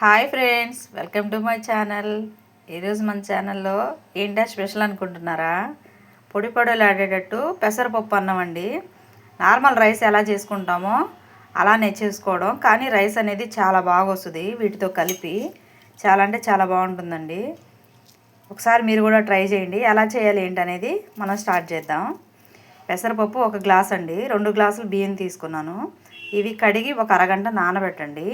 Hi friends welcome to my channel. ఈరోజు మన ఛానల్లో ఏంటా స్పెషల్ అనుకుంటున్నారా? పొడి పొడులు ఆడేటట్టు పెసరపప్పు అన్నం అండి. నార్మల్ రైస్ ఎలా చేసుకుంటామో అలానే చేసుకోవడం. కానీ రైస్ అనేది చాలా బాగా వస్తుంది వీటితో కలిపి. చాలా అంటే చాలా బాగుంటుందండి. ఒకసారి మీరు కూడా ట్రై చేయండి. ఎలా చేయాలి ఏంటనేది మనం స్టార్ట్ చేద్దాం. పెసరపప్పు ఒక గ్లాస్ అండి. రెండు గ్లాసులు బియ్యం తీసుకున్నాను. ఇవి కడిగి ఒక అరగంట నానబెట్టండి.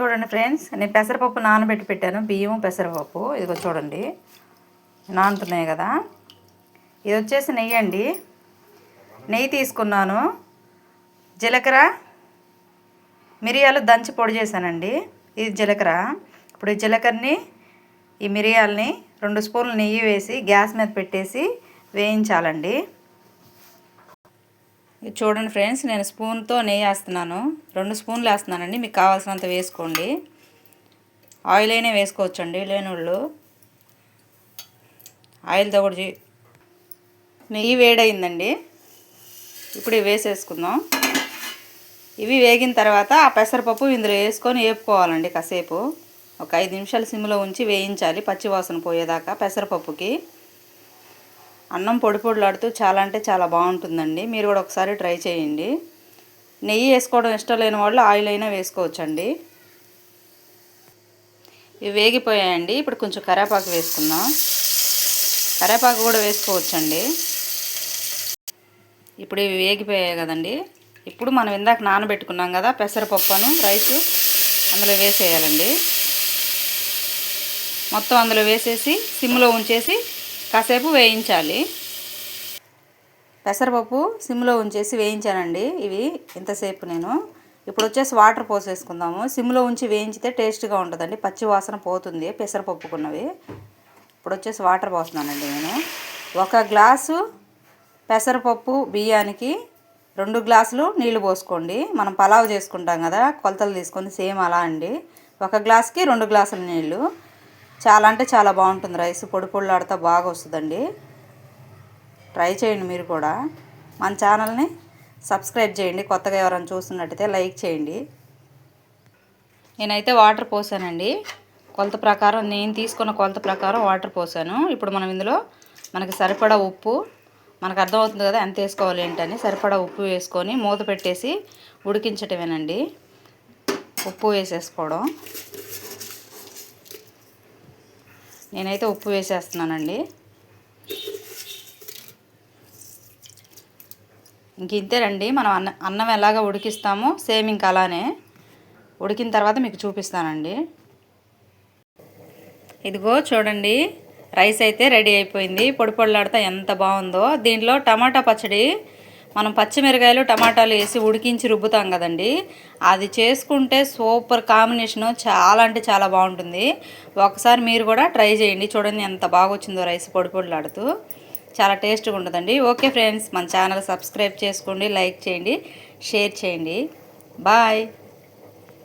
చూడండి ఫ్రెండ్స్ నేను పెసరపప్పు నానబెట్టి పెట్టాను. బియ్యం పెసరపప్పు. ఇదిగో చూడండి. నానుతున్నాయి కదా. ఇది వచ్చేసి నెయ్యి అండి. నెయ్యి తీసుకున్నాను. జీలకర్ర మిరియాలు దంచి పొడి చేశానండి. ఇది జీలకర్ర. ఇప్పుడు ఈ జీలకర్రని ఈ మిరియాలని రెండు స్పూన్లు నెయ్యి వేసి గ్యాస్ మీద పెట్టేసి వేయించాలండి. చూడండి ఫ్రెండ్స్ నేను స్పూన్తో నెయ్యి వేస్తున్నాను. రెండు స్పూన్లు వేస్తున్నానండి. మీకు కావాల్సినంత వేసుకోండి. ఆయిల్ అయినా వేసుకోవచ్చండి లేని వాళ్ళు ఆయిల్తో కూడా నెయ్యి వేడయిందండి. ఇప్పుడు ఇవి వేసేసుకుందాం. ఇవి వేగిన తర్వాత ఆ పెసరపప్పు ఇందులో వేసుకొని వేపుకోవాలండి కాసేపు. ఒక ఐదు నిమిషాలు సిమ్లో ఉంచి వేయించాలి పచ్చివాసన పోయేదాకా పెసరపప్పుకి. అన్నం పొడి పొడిలాడుతూ చాలా అంటే చాలా బాగుంటుందండి. మీరు కూడా ఒకసారి ట్రై చేయండి. నెయ్యి వేసుకోవడం ఇష్టం లేని వాళ్ళు ఆయిల్ అయినా వేసుకోవచ్చండి. ఇవి వేగిపోయాయండి. ఇప్పుడు కొంచెం కరేపాకు వేసుకుందాం. కరేపాకు కూడా వేసుకోవచ్చండి. ఇప్పుడు ఇవి వేగిపోయాయి కదండి. ఇప్పుడు మనం ఇందాక నానబెట్టుకున్నాం కదా పెసరపప్పును రైసు అందులో వేసేయాలండి. మొత్తం అందులో వేసేసి సిమ్లో ఉంచేసి కాసేపు వేయించాలి. పెసరపప్పు సిమ్లో ఉంచేసి వేయించానండి. ఇవి ఇంతసేపు నేను. ఇప్పుడు వచ్చేసి వాటర్ పోసేసుకుందాము. సిమ్లో ఉంచి వేయించితే టేస్ట్గా ఉంటుందండి. పచ్చి వాసన పోతుంది పెసరపప్పుకున్నవి. ఇప్పుడు వచ్చేసి వాటర్ పోస్తున్నానండి నేను. ఒక గ్లాసు పెసరపప్పు బియ్యానికి రెండు గ్లాసులు నీళ్ళు పోసుకోండి. మనం పలావ్ చేసుకుంటాం కదా కొలతలు తీసుకొని సేమ్ అలా అండి. ఒక గ్లాస్కి రెండు గ్లాసుల నీళ్ళు చాలా అంటే చాలా బాగుంటుంది రైస్. పొడి పొడిలాడితే బాగా వస్తుందండి. ట్రై చేయండి మీరు కూడా. మన ఛానల్ని సబ్స్క్రైబ్ చేయండి. కొత్తగా ఎవరైనా చూస్తున్నట్టయితే లైక్ చేయండి. నేనైతే వాటర్ పోసానండి. కొలత ప్రకారం నేను తీసుకున్న కొలత ప్రకారం వాటర్ పోసాను. ఇప్పుడు మనం ఇందులో మనకి సరిపడా ఉప్పు మనకు అర్థమవుతుంది కదా ఎంత వేసుకోవాలి ఏంటని. సరిపడా ఉప్పు వేసుకొని మూత పెట్టేసి ఉడికించటమేనండి. ఉప్పు వేసేసుకోవడం. నేనైతే ఉప్పు వేసేస్తున్నానండి. ఇంక ఇంతేనండి మనం అన్న అన్నం ఎలాగ ఉడికిస్తామో సేమ్ ఇంక అలానే. ఉడికిన తర్వాత మీకు చూపిస్తానండి. ఇదిగో చూడండి రైస్ అయితే రెడీ అయిపోయింది. పొడి పొడిలాడితే ఎంత బాగుందో. దీంట్లో టమాటా పచ్చడి మనం పచ్చిమిరకాయలు టమాటాలు వేసి ఉడికించి రుబ్బుతాం కదండి. అది చేసుకుంటే సూపర్ కాంబినేషను. చాలా అంటే చాలా బాగుంటుంది. ఒకసారి మీరు కూడా ట్రై చేయండి. చూడండి ఎంత బాగా వచ్చిందో రైస్ పొడి పొడిలాడుతూ. చాలా టేస్ట్గా ఉంటుందండి. ఓకే ఫ్రెండ్స్ మన ఛానల్ సబ్స్క్రైబ్ చేసుకోండి లైక్ చేయండి షేర్ చేయండి. బాయ్.